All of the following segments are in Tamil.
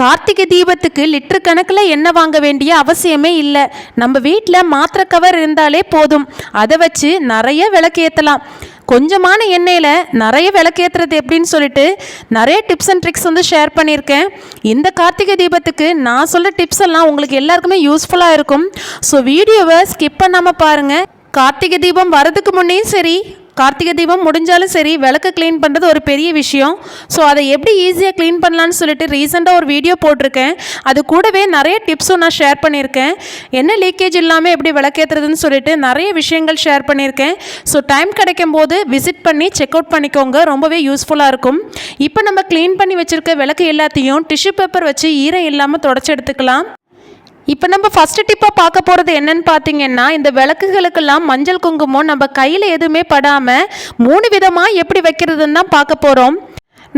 கார்த்திகை தீபத்துக்கு லிட்டர் கணக்கில் எண்ணெய் வாங்க வேண்டிய அவசியமே இல்லை. நம்ம வீட்டில் மாத்திரை கவர் இருந்தாலே போதும். அதை வச்சு நிறைய விளக்கேற்றலாம் கொஞ்சமான எண்ணெயில் நிறைய விளக்கேற்றுறது எப்படின்னு சொல்லிட்டு நிறைய டிப்ஸ் அண்ட் ட்ரிக்ஸ் வந்து ஷேர் பண்ணியிருக்கேன். இந்த கார்த்திகை தீபத்துக்கு நான் சொல்கிற டிப்ஸ் எல்லாம் உங்களுக்கு எல்லாருக்குமே யூஸ்ஃபுல்லாக இருக்கும். ஸோ வீடியோவை ஸ்கிப் பண்ணாமல் பாருங்கள் கார்த்திகை தீபம் வரதுக்கு முன்னேயும் சரி கார்த்திகை தீபம் முடிஞ்சாலும் சரி விளக்கு க்ளீன் பண்ணுறது ஒரு பெரிய விஷயம். ஸோ அதை எப்படி ஈஸியாக க்ளீன் பண்ணலான்னு சொல்லிட்டு ரீசெண்டாக ஒரு வீடியோ போட்டிருக்கேன். அது கூடவே நிறைய டிப்ஸும் நான் ஷேர் பண்ணியிருக்கேன். என்ன லீக்கேஜ் இல்லாமல் எப்படி விளக்கேற்றுறதுன்னு சொல்லிட்டு நிறைய விஷயங்கள் ஷேர் பண்ணியிருக்கேன். ஸோ டைம் கிடைக்கும் போது விசிட் பண்ணி செக் அவுட் பண்ணிக்கோங்க. ரொம்பவே யூஸ்ஃபுல்லாக இருக்கும். இப்போ நம்ம க்ளீன் பண்ணி வச்சுருக்க விளக்கு எல்லாத்தையும் டிஷ்யூ பேப்பர் வச்சு ஈரம் இல்லாமல் தொடச்சி எடுத்துக்கலாம். இப்போ நம்ம ஃபஸ்ட்டு டிப்பாக பார்க்க போகிறது என்னன்னு பார்த்தீங்கன்னா இந்த விளக்குகளுக்கெல்லாம் மஞ்சள் குங்குமம் நம்ம கையில் எதுவுமே படாமல் மூணு விதமாக எப்படி வைக்கிறதுன்னு தான் பார்க்க போகிறோம்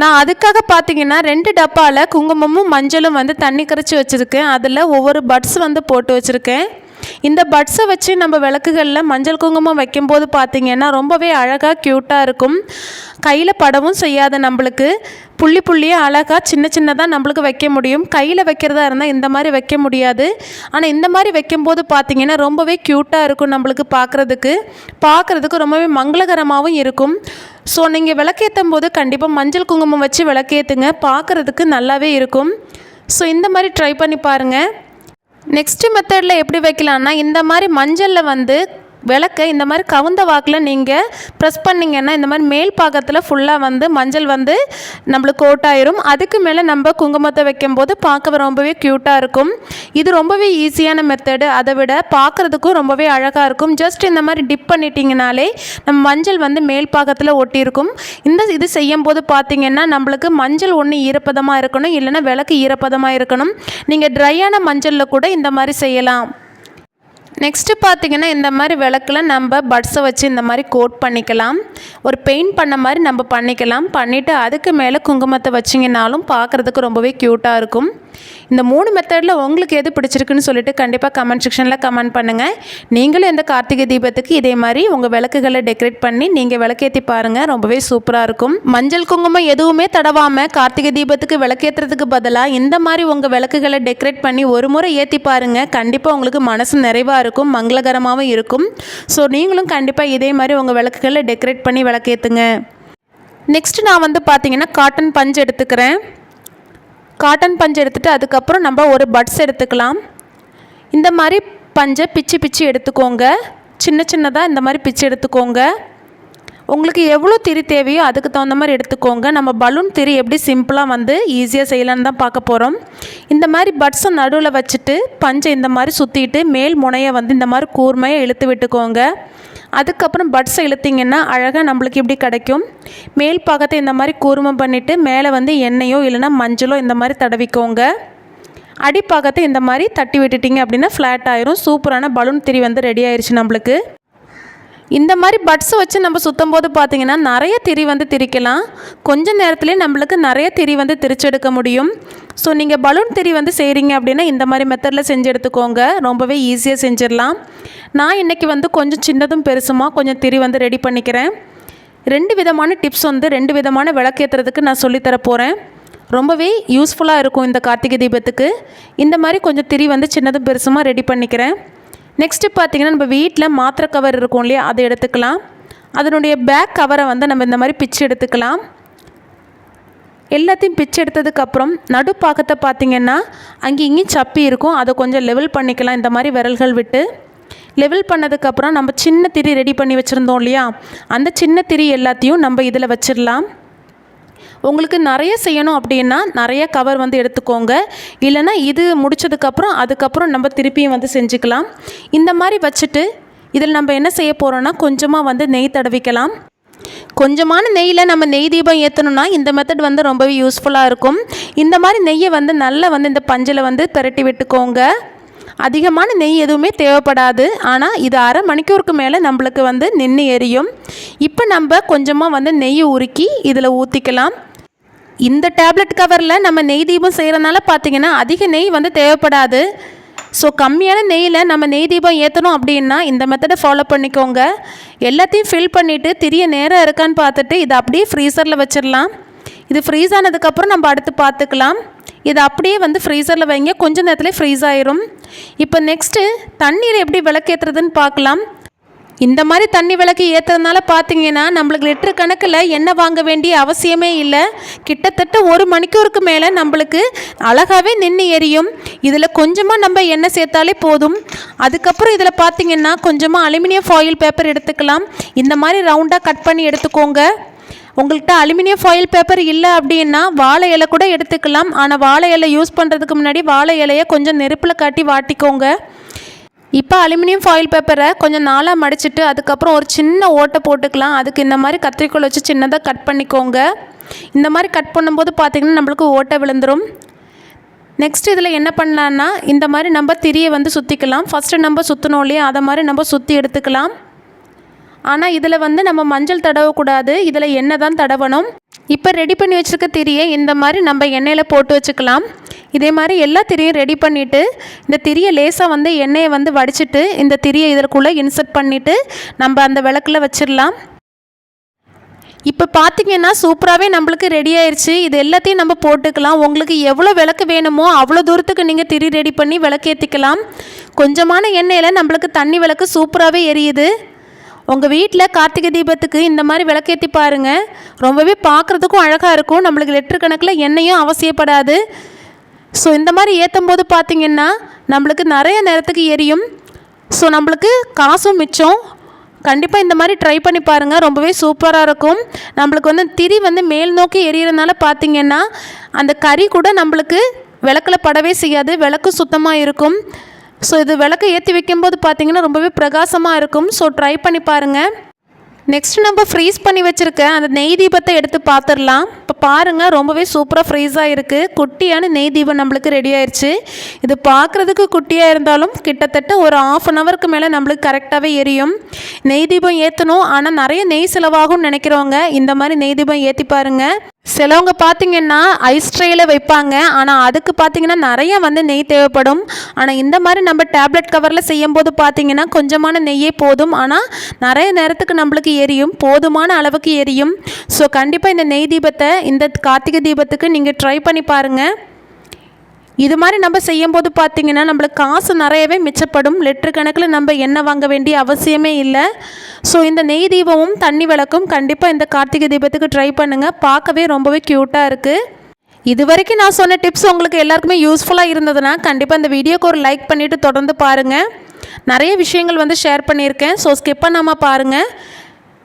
நான் அதுக்காக பார்த்தீங்கன்னா ரெண்டு டப்பாவில் குங்குமமும் மஞ்சளும் வந்து தண்ணி கரைச்சி வச்சுருக்கேன். அதில் ஒவ்வொரு பட்ஸ் வந்து போட்டு வச்சுருக்கேன். இந்த பட்ஸை வச்சு நம்ம விளக்குகளில் மஞ்சள் குங்குமம் வைக்கும்போது பார்த்தீங்கன்னா ரொம்பவே அழகாக க்யூட்டாக இருக்கும். கையில் படவும் செய்யாத நம்மளுக்கு. புள்ளி புள்ளியாக அழகாக சின்ன சின்னதாக நம்மளுக்கு வைக்க முடியும். கையில் வைக்கிறதா இருந்தால் இந்த மாதிரி வைக்க முடியாது. ஆனால் இந்த மாதிரி வைக்கும்போது பார்த்தீங்கன்னா ரொம்பவே க்யூட்டாக இருக்கும் நம்மளுக்கு பார்க்குறதுக்கு பார்க்குறதுக்கு ரொம்பவே மங்களகரமாகவும் இருக்கும். ஸோ நீங்கள் விளக்கேற்றும் போது கண்டிப்பாக மஞ்சள் குங்குமம் வச்சு விளக்கேற்றுங்க பார்க்குறதுக்கு நல்லாவே இருக்கும். ஸோ இந்த மாதிரி ட்ரை பண்ணி பாருங்கள் நெக்ஸ்ட் மெத்தடில் எப்படி வைக்கலான்னா இந்த மாதிரி மஞ்சளில் வந்து விளக்க இந்த மாதிரி கவுந்த வாக்கில் நீங்கள் ப்ரெஸ் பண்ணிங்கன்னா இந்த மாதிரி மேல் பாகத்தில் ஃபுல்லாக வந்து மஞ்சள் வந்து நம்மளுக்கு கோட் ஆயிரும். அதுக்கு மேலே நம்ம குங்குமத்தை வைக்கும்போது பார்க்க ரொம்பவே க்யூட்டாக இருக்கும். இது ரொம்பவே ஈஸியான மெத்தடு அதை விட பார்க்குறதுக்கும் ரொம்பவே அழகாக இருக்கும். ஜஸ்ட் இந்த மாதிரி டிப் பண்ணிட்டீங்கனாலே நம்ம மஞ்சள் வந்து மேல் பாகத்தில் ஒட்டியிருக்கும். இந்த இது செய்யும் போது பார்த்தீங்கன்னா நம்மளுக்கு மஞ்சள் ஒன்று ஈரப்பதமாக இருக்கணும். இல்லைன்னா விளக்கு ஈரப்பதமாக இருக்கணும். நீங்கள் ட்ரையான மஞ்சளில் கூட இந்த மாதிரி செய்யலாம். நெக்ஸ்ட்டு பார்த்தீங்கன்னா இந்த மாதிரி விளக்கில் நம்ம பட்ஸை வச்சு இந்த மாதிரி கோட் பண்ணிக்கலாம். ஒரு பெயிண்ட் பண்ண மாதிரி நம்ம பண்ணிக்கலாம். பண்ணிவிட்டு அதுக்கு மேலே குங்குமத்தை வச்சிங்கனாலும் பார்க்குறதுக்கு ரொம்பவே க்யூட்டாக இருக்கும். இந்த மூணு மெத்தடில் உங்களுக்கு எது பிடிச்சிருக்குன்னு சொல்லிட்டு கண்டிப்பாக கமெண்ட் செக்ஷனில் கமெண்ட் பண்ணுங்கள் நீங்களும் இந்த கார்த்திகை தீபத்துக்கு இதே மாதிரி உங்கள் விளக்குகளை டெக்கரேட் பண்ணி நீங்கள் விளக்கேற்றி பாருங்கள் ரொம்பவே சூப்பராக இருக்கும். மஞ்சள் குங்குமம் எதுவுமே தடவாமல் கார்த்திகை தீபத்துக்கு விளக்கேற்றுறதுக்கு பதிலாக இந்த மாதிரி உங்கள் விளக்குகளை டெக்கரேட் பண்ணி ஒரு முறை ஏற்றி பாருங்கள் கண்டிப்பாக உங்களுக்கு மனசு நிறைவாக இருக்கும். மங்களகரமாகவும் இருக்கும். ஸோ நீங்களும் கண்டிப்பாக இதே மாதிரி உங்கள் விளக்குகளை டெக்கரேட் பண்ணி விளக்கேற்றுங்க நெக்ஸ்ட்டு நான் வந்து பார்த்தீங்கன்னா காட்டன் பஞ்சு எடுத்துக்கிறேன். காட்டன் பஞ்சு எடுத்துகிட்டு அதுக்கப்புறம் நம்ம ஒரு பட்ஸ் எடுத்துக்கலாம். இந்த மாதிரி பஞ்சை பிச்சு பிச்சு எடுத்துக்கோங்க. சின்ன சின்னதாக இந்த மாதிரி பிச்சு எடுத்துக்கோங்க. உங்களுக்கு எவ்வளோ திரி தேவையோ அதுக்கு தகுந்த மாதிரி எடுத்துக்கோங்க. நம்ம பலூன் திரி எப்படி சிம்பிளாக வந்து ஈஸியாக செய்யலான்னு தான் பார்க்க போகிறோம் இந்த மாதிரி பட்ஸை நடுவில் வச்சுட்டு பஞ்சை இந்த மாதிரி சுற்றிட்டு மேல் முனையை வந்து இந்த மாதிரி கூர்மையாக இழுத்து விட்டுக்கோங்க. அதுக்கப்புறம் பட்ஸை இழுத்திங்கன்னா அழகாக நம்மளுக்கு இப்படி கிடைக்கும்? மேல் பாகத்தை இந்த மாதிரி கூர்மம் பண்ணிவிட்டு மேலே வந்து எண்ணெயோ இல்லைன்னா மஞ்சளோ இந்த மாதிரி தடவிக்கோங்க. அடிப்பாகத்தை இந்த மாதிரி தட்டி விட்டுட்டிங்க அப்படின்னா ஃப்ளாட் ஆயிரும். சூப்பரான பலூன் திரி வந்து ரெடி ஆயிடுச்சு நம்மளுக்கு. இந்த மாதிரி பட்ஸை வச்சு நம்ம சுத்தம் போது பார்த்தீங்கன்னா நிறைய திரி வந்து திரிக்கலாம். கொஞ்ச நேரத்துலேயே நம்மளுக்கு நிறைய திரி வந்து திரிச்செடுக்க முடியும். ஸோ நீங்கள் பலூன் திரி வந்து செய்கிறீங்க அப்படின்னா இந்த மாதிரி மெத்தடில் செஞ்சு எடுத்துக்கோங்க. ரொம்பவே ஈஸியாக செஞ்சிடலாம். நான் இன்றைக்கி வந்து கொஞ்சம் சின்னதும் பெருசுமா கொஞ்சம் திரி வந்து ரெடி பண்ணிக்கிறேன். ரெண்டு விதமான டிப்ஸ் வந்து ரெண்டு விதமான விளக்கேற்றுறதுக்கு நான் சொல்லித்தர போகிறேன் ரொம்பவே யூஸ்ஃபுல்லாக இருக்கும் இந்த கார்த்திகை தீபத்துக்கு. இந்த மாதிரி கொஞ்சம் திரி வந்து சின்னதும் பெருசுமாக ரெடி பண்ணிக்கிறேன். நெக்ஸ்ட்டு பார்த்தீங்கன்னா நம்ம வீட்டில் மாத்திரை கவர் இருக்கும் இல்லையா அதை எடுத்துக்கலாம். அதனுடைய பேக் கவரை வந்து நம்ம இந்த மாதிரி பிச்சு எடுத்துக்கலாம். எல்லாத்தையும் பிச்சு எடுத்ததுக்கப்புறம் நடுப்பாக்கத்தை பார்த்தீங்கன்னா அங்கே இங்கேயும் சப்பி இருக்கும். அதை கொஞ்சம் லெவல் பண்ணிக்கலாம் இந்த மாதிரி விரல்கள் விட்டு. லெவல் பண்ணதுக்கப்புறம் நம்ம சின்ன திரி ரெடி பண்ணி வச்சுருந்தோம் இல்லையா அந்த சின்ன திரி எல்லாத்தையும் நம்ம இதில் வச்சிடலாம். உங்களுக்கு நிறைய செய்யணும் அப்படின்னா நிறைய கவர் வந்து எடுத்துக்கோங்க. இல்லைன்னா இது முடிச்சதுக்கப்புறம் அதுக்கப்புறம் நம்ம திருப்பியும் வந்து செஞ்சுக்கலாம். இந்த மாதிரி வச்சுட்டு இதில் நம்ம என்ன செய்ய போகிறோன்னா கொஞ்சமாக வந்து நெய் தடவிக்கலாம். கொஞ்சமான நெய்யில் நம்ம நெய் தீபம் ஏற்றணும்னா இந்த மெத்தட் வந்து ரொம்பவே யூஸ்ஃபுல்லாக இருக்கும். இந்த மாதிரி நெய்யை வந்து நல்லா வந்து இந்த பஞ்சில் வந்து திரட்டி விட்டுக்கோங்க. அதிகமான நெய் எதுவுமே தேவைப்படாது. ஆனால் இது அரை மணிக்கூருக்கு மேலே நம்மளுக்கு வந்து நின்று எரியும். இப்போ நம்ம கொஞ்சமாக வந்து நெய் உருக்கி இதில் ஊற்றிக்கலாம் இந்த டேப்லெட் கவரில் நம்ம நெய் தீபம் செய்கிறனால பார்த்தீங்கன்னா அதிக நெய் வந்து தேவைப்படாது. ஸோ கம்மியான நெய்யில் நம்ம நெய் தீபம் ஏற்றணும் அப்படின்னா இந்த மெத்தடை ஃபாலோ பண்ணிக்கோங்க. எல்லாத்தையும் ஃபில் பண்ணிவிட்டு திரிய நேரம் இருக்கான்னு பார்த்துட்டு இதை அப்படியே ஃப்ரீசரில் வச்சிடலாம். இது ஃப்ரீஸ் ஆனதுக்கப்புறம் நம்ம அடுத்து பார்த்துக்கலாம். இதை அப்படியே வந்து ஃப்ரீசரில் வைங்க. கொஞ்ச நேரத்தில் ஃப்ரீஸ் ஆயிரும். இப்போ நெக்ஸ்ட்டு தண்ணீர் எப்படி விளக்கேற்றுறதுன்னு பார்க்கலாம். இந்த மாதிரி தண்ணி விளக்கு ஏற்றுறதுனால பார்த்தீங்கன்னா நம்மளுக்கு லிட்டர் கணக்கில் எண்ணெய் வாங்க வேண்டிய அவசியமே இல்லை. கிட்டத்தட்ட ஒரு மணிக்கூருக்கு மேலே நம்மளுக்கு அழகாகவே நின்று எரியும். இதில் கொஞ்சமாக நம்ம எண்ணெய் சேர்த்தாலே போதும். அதுக்கப்புறம் இதில் பார்த்தீங்கன்னா கொஞ்சமாக அலுமினியம் ஃபாயில் பேப்பர் எடுத்துக்கலாம். இந்த மாதிரி ரவுண்டாக கட் பண்ணி எடுத்துக்கோங்க. உங்கள்கிட்ட அலுமினியம் ஃபாயில் பேப்பர் இல்லை அப்படின்னா வாழை இலை கூட எடுத்துக்கலாம். ஆனால் வாழை இலை யூஸ் பண்ணுறதுக்கு முன்னாடி வாழை இலையை கொஞ்சம் நெருப்பில் காட்டி வாட்டிக்கோங்க. இப்போ அலுமினியம் ஃபாயில் பேப்பரை கொஞ்சம் நாளாக மடிச்சிட்டு அதுக்கப்புறம் ஒரு சின்ன ஓட்டை போட்டுக்கலாம். அதுக்கு இந்த மாதிரி கத்திரிக்கோல் வச்சு சின்னதாக கட் பண்ணிக்கோங்க. இந்த மாதிரி கட் பண்ணும்போது பார்த்திங்கன்னா நம்மளுக்கு ஓட்டை விழுந்துடும் நெக்ஸ்ட் இதில் என்ன பண்ணலான்னா இந்த மாதிரி நம்ம திரியை வந்து சுற்றிக்கலாம் ஃபஸ்ட்டு நம்ம சுற்றணும் இல்லையா? அதை மாதிரி நம்ம சுற்றி எடுத்துக்கலாம். ஆனால் இதில் வந்து நம்ம மஞ்சள் தடவக்கூடாது. இதில் எண்ணெய் தான் தடவணும்? இப்போ ரெடி பண்ணி வச்சுருக்க திரியை இந்த மாதிரி நம்ம எண்ணெயில் போட்டு வச்சுக்கலாம். இதே மாதிரி எல்லா திரியும் ரெடி பண்ணிவிட்டு இந்த திரியை லேசாக வந்து எண்ணெயை வந்து வடிச்சிட்டு இந்த திரியை இதற்குள்ளே இன்சர்ட் பண்ணிவிட்டு நம்ம அந்த விளக்கில் வச்சிடலாம். இப்போ பார்த்தீங்கன்னா சூப்பராகவே நம்மளுக்கு ரெடி ஆயிடுச்சு இது எல்லாத்தையும் நம்ம போட்டுக்கலாம். உங்களுக்கு எவ்வளோ விளக்கு வேணுமோ அவ்வளோ தூரத்துக்கு நீங்கள் திரி ரெடி பண்ணி விளக்கு ஏற்றிக்கலாம் கொஞ்சமான எண்ணெயில் நம்மளுக்கு தண்ணி விளக்கு சூப்பராகவே எரியுது. உங்கள் வீட்டில் கார்த்திகை தீபத்துக்கு இந்த மாதிரி விளக்கேற்றி பாருங்கள் ரொம்பவே பார்க்குறதுக்கும் அழகாக இருக்கும். நம்மளுக்கு லிட்டர் கணக்கில் எண்ணெயும் அவசியப்படாது. ஸோ இந்த மாதிரி ஏற்றும் போது பார்த்தீங்கன்னா நம்மளுக்கு நிறைய நேரத்துக்கு எரியும். ஸோ நம்மளுக்கு காசும் மிச்சம். கண்டிப்பாக இந்த மாதிரி ட்ரை பண்ணி பாருங்கள் ரொம்பவே சூப்பராக இருக்கும். நம்மளுக்கு வந்து திரி வந்து மேல் நோக்கி எரியறதுனால பார்த்தீங்கன்னா அந்த கறி கூட நம்மளுக்கு விளக்கில் படவே செய்யாது. விளக்கு சுத்தமாக இருக்கும். ஸோ இது விளக்கு ஏற்றி வைக்கும்போது பார்த்தீங்கன்னா ரொம்பவே பிரகாசமாக இருக்கும். ஸோ ட்ரை பண்ணி பாருங்கள் நெக்ஸ்ட் நம்ம ஃப்ரீஸ் பண்ணி வச்சுருக்க அந்த நெய் தீபத்தை எடுத்து பார்த்துடலாம் இப்போ பாருங்கள் ரொம்பவே சூப்பராக ஃப்ரீஸாக இருக்குது குட்டியான நெய் தீபம் நம்மளுக்கு ரெடி ஆயிடுச்சு இது பார்க்குறதுக்கு குட்டியாக இருந்தாலும் கிட்டத்தட்ட ஒரு ஆஃப் அன் ஹவருக்கு மேலே நம்மளுக்கு கரெக்டாகவே எரியும். நெய் தீபம் ஏற்றணும் ஆனால் நிறைய நெய் செலவாகும்னு நினைக்கிறவங்க இந்த மாதிரி நெய் தீபம் ஏற்றி பாருங்கள் சிலவங்க பார்த்தீங்கன்னா ஐஸ் ட்ரேயில் வைப்பாங்க. ஆனால் அதுக்கு பார்த்தீங்கன்னா நிறைய வந்து நெய் தேவைப்படும். ஆனால் இந்த மாதிரி நம்ம டேப்லெட் கவரில் செய்யும்போது பார்த்தீங்கன்னா கொஞ்சமான நெய்யே போதும். ஆனால் நிறைய நேரத்துக்கு நம்மளுக்கு எரியும். போதுமான அளவுக்கு எரியும். ஸோ கண்டிப்பாக இந்த நெய் தீபத்தை இந்த கார்த்திகை தீபத்துக்கு நீங்கள் ட்ரை பண்ணி பாருங்கள் இது மாதிரி நம்ம செய்யும்போது பார்த்தீங்கன்னா நம்மளுக்கு காசு நிறையவே மிச்சப்படும். லிட்டரு கணக்கில் நம்ம எண்ணெய் வாங்க வேண்டிய அவசியமே இல்லை. ஸோ இந்த நெய் தீபமும் தண்ணி விளக்கும் கண்டிப்பாக இந்த கார்த்திகை தீபத்துக்கு ட்ரை பண்ணுங்கள் பார்க்கவே ரொம்பவே க்யூட்டாக இருக்குது இது வரைக்கும் நான் சொன்ன டிப்ஸ் உங்களுக்கு எல்லாருக்குமே யூஸ்ஃபுல்லாக இருந்ததுன்னா கண்டிப்பாக இந்த வீடியோக்கு ஒரு லைக் பண்ணிவிட்டு தொடர்ந்து பாருங்கள் நிறைய விஷயங்கள் வந்து ஷேர் பண்ணியிருக்கேன். ஸோ ஸ்கிப் பண்ணாமல் பாருங்கள்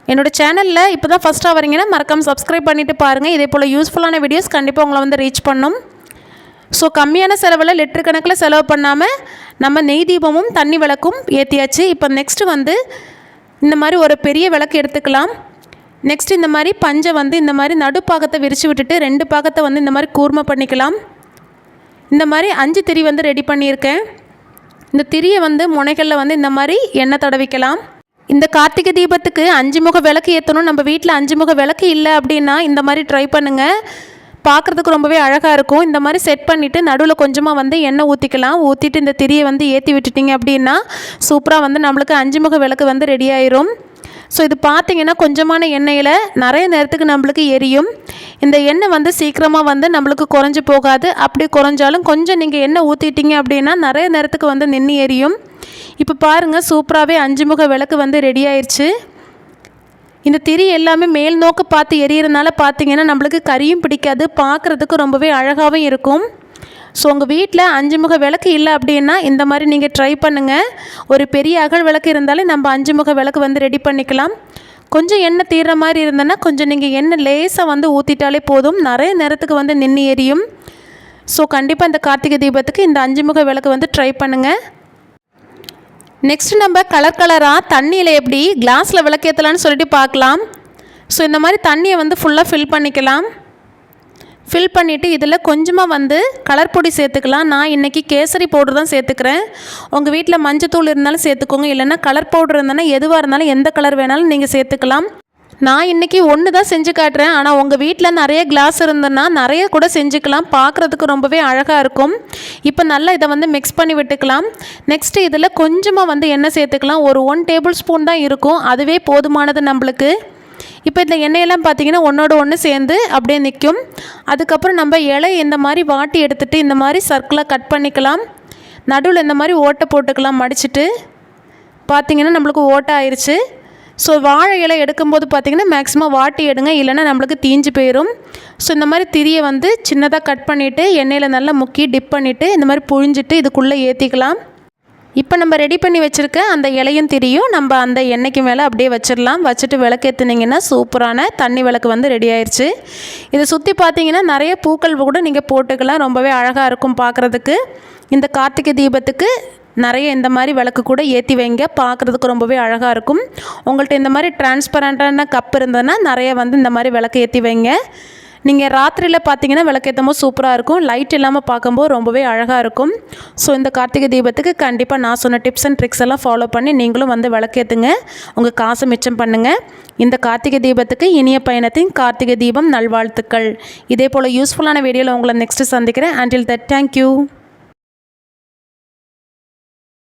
என்னோட சேனலில் இப்போ தான் ஃபஸ்ட்டாக வரீங்கன்னா மறக்காமல் சப்ஸ்கிரைப் பண்ணிவிட்டு பாருங்கள் இதே போல் யூஸ்ஃபுல்லான வீடியோஸ் கண்டிப்பாக உங்களை வந்து ரீச் பண்ணும். ஸோ கம்மியான செலவில் லிட்டர் கணக்கில் செலவு பண்ணாமல் நம்ம நெய் தீபமும் தண்ணி விளக்கும் ஏற்றியாச்சு இப்போ நெக்ஸ்ட்டு வந்து இந்த மாதிரி ஒரு பெரிய விளக்கு எடுத்துக்கலாம். நெக்ஸ்ட் இந்த மாதிரி பஞ்சை வந்து இந்த மாதிரி நடுப்பாகத்தை விரித்து விட்டுட்டு ரெண்டு பாகத்தை வந்து இந்த மாதிரி கூர்மை பண்ணிக்கலாம். இந்த மாதிரி அஞ்சு திரி வந்து ரெடி பண்ணியிருக்கேன். இந்த திரியை வந்து முனைகளில் வந்து இந்த மாதிரி எண்ணெய் தடவிக்கலாம். இந்த கார்த்திகை தீபத்துக்கு அஞ்சு முக விளக்கு ஏற்றணும் நம்ம வீட்டில் அஞ்சு முக விளக்கு இல்லை அப்படின்னா இந்த மாதிரி ட்ரை பண்ணுங்கள் பார்க்குறதுக்கு ரொம்பவே அழகாக இருக்கும். இந்த மாதிரி செட் பண்ணிவிட்டு நடுவில் கொஞ்சமாக வந்து எண்ணெய் ஊற்றிக்கலாம் ஊற்றிட்டு இந்த திரியை வந்து ஏற்றி விட்டுட்டிங்க அப்படின்னா சூப்பராக வந்து நம்மளுக்கு அஞ்சு முக விளக்கு வந்து ரெடி ஆயிரும். ஸோ இது பார்த்தீங்கன்னா கொஞ்சமான எண்ணெயில் நிறைய நேரத்துக்கு நம்மளுக்கு எரியும். இந்த எண்ணெய் வந்து சீக்கிரமாக வந்து நம்மளுக்கு குறைஞ்சி போகாது. அப்படி குறைஞ்சாலும் கொஞ்சம் நீங்கள் எண்ணெய் ஊற்றிட்டீங்க அப்படின்னா நிறைய நேரத்துக்கு வந்து நின்று எரியும். இப்போ பாருங்கள் சூப்பராகவே அஞ்சு முக விளக்கு வந்து ரெடி ஆயிடுச்சு இந்த திரி எல்லாமே மேல் நோக்கு பார்த்து எரியறதுனால பார்த்தீங்கன்னா நம்மளுக்கு கறியும் பிடிக்காது பார்க்குறதுக்கு ரொம்பவே அழகாகவும் இருக்கும். ஸோ உங்கள் வீட்டில் அஞ்சு முக விளக்கு இல்லை அப்படின்னா இந்த மாதிரி நீங்கள் ட்ரை பண்ணுங்கள் ஒரு பெரிய அகல் விளக்கு இருந்தாலே நம்ம அஞ்சு முக விளக்கு வந்து ரெடி பண்ணிக்கலாம். கொஞ்சம் எண்ணெய் தீர்ற மாதிரி இருந்ததுன்னா கொஞ்சம் நீங்கள் எண்ணெய் லேசாக வந்து ஊற்றிட்டாலே போதும். நிறைய நேரத்துக்கு வந்து நின்று எரியும். ஸோ கண்டிப்பாக இந்த கார்த்திகை தீபத்துக்கு இந்த அஞ்சு முக விளக்கு வந்து ட்ரை பண்ணுங்கள் நெக்ஸ்ட் நம்ம கலர் கலராக தண்ணியில் எப்படி கிளாஸில் விளக்கேற்றலான்னு சொல்லிட்டு பார்க்கலாம். ஸோ இந்த மாதிரி தண்ணியை வந்து ஃபுல்லாக ஃபில் பண்ணிக்கலாம். ஃபில் பண்ணிவிட்டு இதில் கொஞ்சமாக வந்து கலர் பொடி சேர்த்துக்கலாம். நான் இன்றைக்கி கேசரி பவுடர் தான் சேர்த்துக்கிறேன். உங்கள் வீட்டில் மஞ்சத்தூள் இருந்தாலும் சேர்த்துக்கோங்க. இல்லைன்னா கலர் பவுடர் இருந்தாலும் எதுவாக இருந்தாலும் எந்த கலர் வேணாலும் நீங்கள் சேர்த்துக்கலாம். நான் இன்றைக்கி ஒன்று தான் செஞ்சு காட்டுறேன். ஆனால் உங்கள் வீட்டில் நிறைய கிளாஸ் இருந்ததுன்னா நிறைய கூட செஞ்சுக்கலாம். பார்க்குறதுக்கு ரொம்பவே அழகாக இருக்கும். இப்போ நல்லா இதை வந்து மிக்ஸ் பண்ணி விட்டுக்கலாம். நெக்ஸ்ட்டு இதில் கொஞ்சமாக வந்து எண்ணெய் சேர்த்துக்கலாம். ஒரு ஒன் டேபிள் ஸ்பூன் தான் இருக்கும். அதுவே போதுமானது நம்மளுக்கு. இப்போ இந்த எண்ணெயெல்லாம் பார்த்தீங்கன்னா ஒன்றோட ஒன்று சேர்ந்து அப்படியே நிற்கும். அதுக்கப்புறம் நம்ம இலை இந்த மாதிரி வாட்டி எடுத்துகிட்டு இந்த மாதிரி சர்க்கிளாக கட் பண்ணிக்கலாம். நடுவில் இந்த மாதிரி ஓட்டை போட்டுக்கலாம் மடிச்சிட்டு. பார்த்தீங்கன்னா நம்மளுக்கு ஓட்டை ஆயிடுச்சு ஸோ வாழை இலை எடுக்கும்போது பார்த்தீங்கன்னா மேக்ஸிமம் வாட்டி எடுங்க இல்லைன்னா நம்மளுக்கு தீஞ்சு போயிடும் ஸோ இந்த மாதிரி திரியை வந்து சின்னதாக கட் பண்ணிவிட்டு எண்ணெயில் நல்லா முக்கி டிப் பண்ணிவிட்டு இந்த மாதிரி புழிஞ்சிட்டு இதுக்குள்ளே ஏற்றிக்கலாம் இப்போ நம்ம ரெடி பண்ணி வச்சுருக்க அந்த இலையும் திரியும் நம்ம அந்த எண்ணெய்க்கு மேலே அப்படியே வச்சிடலாம். வச்சுட்டு விளக்கேற்றுனீங்கன்னா சூப்பரான தண்ணி விளக்கு வந்து ரெடி ஆயிடுச்சு இதை சுற்றி பார்த்தீங்கன்னா நிறைய பூக்கள் கூட நீங்கள் போட்டுக்கலாம். ரொம்பவே அழகாக இருக்கும் பார்க்குறதுக்கு இந்த கார்த்திகை தீபத்துக்கு நிறைய இந்த மாதிரி விளக்கு கூட ஏற்றி வைங்க. பார்க்குறதுக்கு ரொம்பவே அழகாக இருக்கும். உங்கள்கிட்ட இந்த மாதிரி டிரான்ஸ்பரண்ட்டான கப் இருந்ததுன்னா நிறைய வந்து இந்த மாதிரி விளக்கு ஏற்றி வைங்க. நீங்கள் ராத்திரியில் பார்த்தீங்கன்னா விளக்கேற்றும் போது சூப்பராக இருக்கும். லைட் இல்லாமல் பார்க்கும்போது ரொம்பவே அழகாக இருக்கும். ஸோ இந்த கார்த்திகை தீபத்துக்கு கண்டிப்பாக நான் சொன்ன டிப்ஸ் அண்ட் ட்ரிக்ஸ் எல்லாம் ஃபாலோ பண்ணி நீங்களும் வந்து விளக்கேற்றுங்க உங்கள் காசை மிச்சம் பண்ணுங்கள் இந்த கார்த்திகை தீபத்துக்கு இனிய பயணத்தின் கார்த்திகை தீபம் நல்வாழ்த்துக்கள். இதே போல் யூஸ்ஃபுல்லான வீடியோவில் உங்களை நெக்ஸ்ட்டு சந்திக்கிறேன். Until that thank you